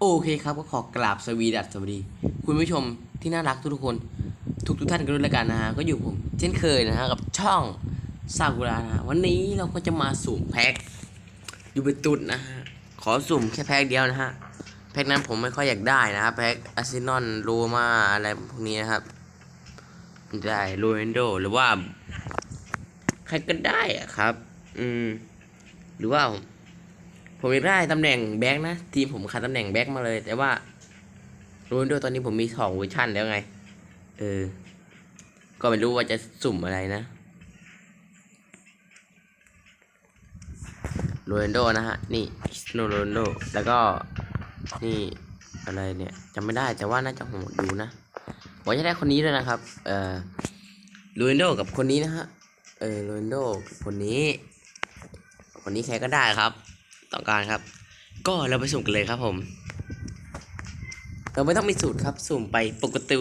โอเคครับก็ขอกราบสวีดัสสวัสดี คุณผู้ชมที่น่ารักทุกๆคน ทุกทุกท่านกันด้วยแล้วกันนะฮะก็อยู่ผม เช่นเคยนะฮะกับช่องซากุระนะวันนี้เราก็จะมาสุ่มแพ็คยูเบตุนนะฮะขอสุ่มแค่แพ็คเดียวนะฮะแพ็คนั้นผมไม่ค่อยอยากได้นะครับแพ็คอาร์เซนอลโรมาอะไรพวกนี้นะครับได้โรนโดหรือว่า ใครก็ได้อะครับ อืมหรือว่า ผมอยากได้ตำแหน่งแบ็กนะทีมผมขาดตำแหน่งแบ็กมาเลย แต่ว่าโรนลโดตอนนี้ผมมีสองเวอร์ชันแล้วไง เออ ก็ไม่รู้ว่าจะสุ่มอะไรนะโรนโดนะฮะ นี่โนโรนโดแล้วก็นี่อะไรเนี่ยจำไม่ได้แต่ว่าน่าจะโหดดูนะผมจะได้คนนี้ด้วยนะครับ เออโรนโดกับคนนี้นะฮะ เออโรนโดกับคนนี้ คนนี้ใครก็ได้ครับ ต้องการครับ ก็เราไปสุ่มกันเลยครับผม เราไม่ต้องมีสูตรครับ สุ่มไปปกติ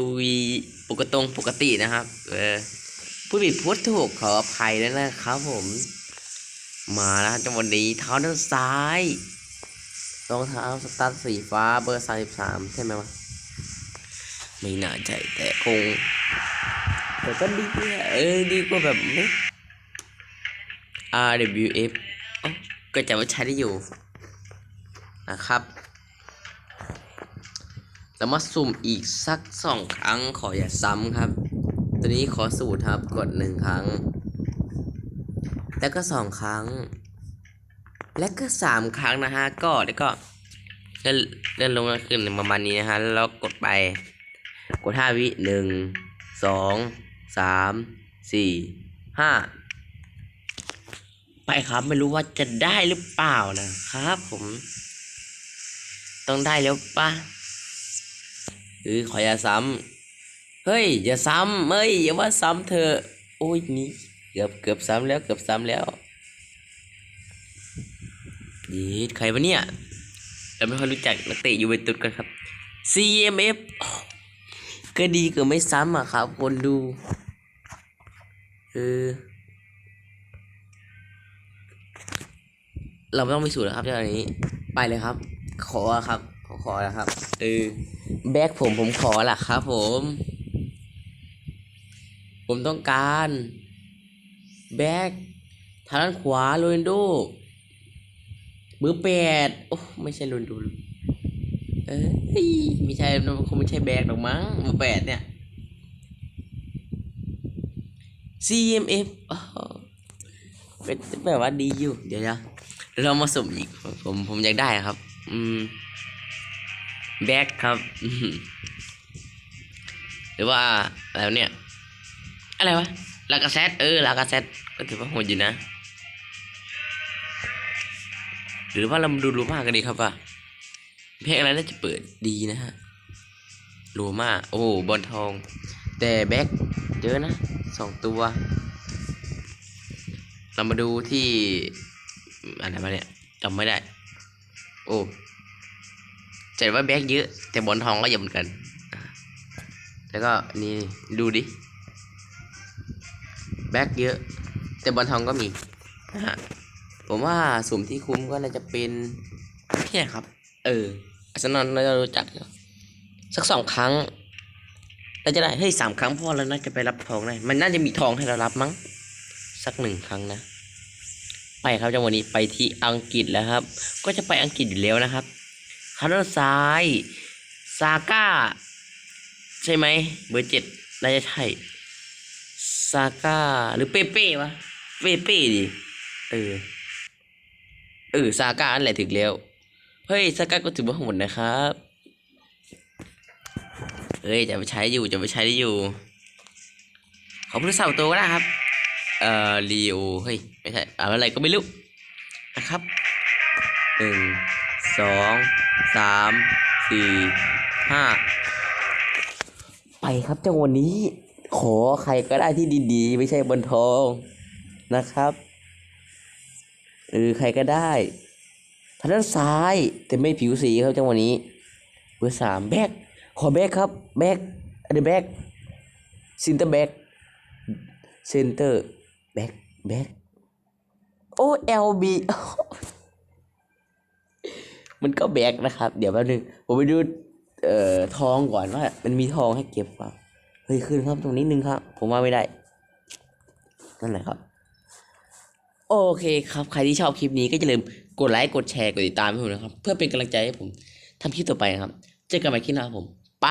ปกตรงปกตินะครับ เออผู้ผิดพูดถูกขออภัยด้วนะครับผม มาแล้วจังหวะนี้เท้าด้านซ้ายรองเท้าสตาร์ทสีฟ้าเบอร์สามสิบสามใช่ไหมวะไม่น่าใจแต่คงแต่ก็ดีอะเออดีกว่าแบบไม่ RWF ก็จะว่ใช้ได้อยู่นะครับแล้วมาสุ่มอีกสักสองครั้งขออย่าซ้ำครับ ตัวนี้ขอสูตรครับกดหนึ่งครั้ง แล้วก็สองครั้ง และก็สามครั้งนะฮะก็แล้วก็เลื่อนเลื่อนลงขึ้นประมาณนี้นะฮะแล้วกดไป กดห้าวิหนึ่งสองสามสี่ห้า ไปครับ ไม่รู้ว่าจะได้หรือเปล่านะครับ ผม ต้องได้แล้วปะเออขออย่าซ้ำเฮ้ย อย่าซ้ำเฮ้ยอย่าว่าซ้ำเธอ โอ้ยนี่เกือบเกือบซ้ำแล้วเกือบซ้ำแล้วยีดใครวะเนี่ยเราไม่ค่อยรู้จักนักเตะยูเวนตุสกันครับ CMF ก็ดีเกือบไม่ซ้ำอะครับคนดูเออ เราไม่ต้องไปสูตรแล้วครับเรื่องนี้ ไปเลยครับ ขอครับ ขอขอแล้วครับเออแบ็คผมผมขอละครับ ผม ผมต้องการแบ็คทางด้านขวาโรนโดเบอร์แปดโอ้ไม่ใช่โรนโดเอ้ยไม่ใช่คงไม่ใช่แบ็คหรอกมั้งเบอร์แปดเนี่ย CMF เป็นแบบว่าดีอยู่ เดี๋ยวนะ เรามาสุ่มอีกผมผมอยากได้ครับ อืมแบ็คครับหรือว่าอะไรวเนี่ย อะไรวะลากาเซตเออลากาเซตก็ถือว่าโหดอยู่นะ หรือว่าเรามาดูรูมากันดีครับว่าเพลงอะไรน่าจะเปิดดีนะฮะรูมาโอ้บอลทอง แต่แบ็คเยอะนะสองตัว เรามาดูที่ อะไรมาเนี่ยจำไม่ได้ โอ้ใจว่าแบ็กเยอะ แต่บอลทองก็เยอะเหมือนกัน แล้วก็นี่ดูดิ แบ็กเยอะ แต่บอลทองก็มีนะฮะผมว่าสุ่มที่คุ้มก็น่าจะเป็นเนี่ยครับ เอออาร์เซนอลเราจะรู้จักสักสองครั้งเราจะได้เฮ้ยสามครั้งพอแล้วน่าจะไปรับทองได้ มันน่าจะมีทองให้เรารับมั้ง สักหนึ่งครั้งนะ ไปครับจังหวะนี้ไปที่อังกฤษแล้วครับ ก็จะไปอังกฤษอยู่แล้วนะครับคาร์ดซ้ายซาก้าใช่ไหมเบอร์เจ็ดน่าจะใช่ซาก้าหรือเปเป้วะเปเป้ดิเออเออซาก้าอันแหละถึงแล้วเฮ้ยซาก้าก็ถือว่าโหดนะครับเฮ้ยจะไปใช้อยู่จะไปใช้ได้อยู่ขอพูดสาตัวก็ได้ครับ เอ่อลีโอเฮ้ยไม่ใช่อะไรก็ไม่รู้นะครับหนึ่งสองสามสี่ห้าไปครับจังวะนี้ ขอใครก็ได้ที่ดีๆ ไม่ใช่บนทองนะครับหรือใครก็ได้ทางด้านซ้ายแต่ไม่ผิวสีครับจังวะนี้เบอร์สามแบ็คขอแบ็ครับแบ็คอันนี้แบ็คซินเตอร์แบ็คเซนเตอร์ แบ็คแบ็คโอ้เอลบีมมันก็แบกนะครับ เดี๋ยวแป๊บนึง ผมไปดูเอ่อทองก่อนว่า มันมีทองให้เก็บเปล่าเฮ้ยขึ้นครับตรงนี้นึงครับ ผมว่าไม่ได้ นั่นแหละครับ โอเคครับ ใครที่ชอบคลิปนี้ก็อย่าลืมกดไลค์กดแชร์กดติดตามให้ผมนะครับ เพื่อเป็นกำลังใจให้ผมทำคลิปต่อไปนะครับ เจอกันใหม่คลิปหน้าครับผม ไป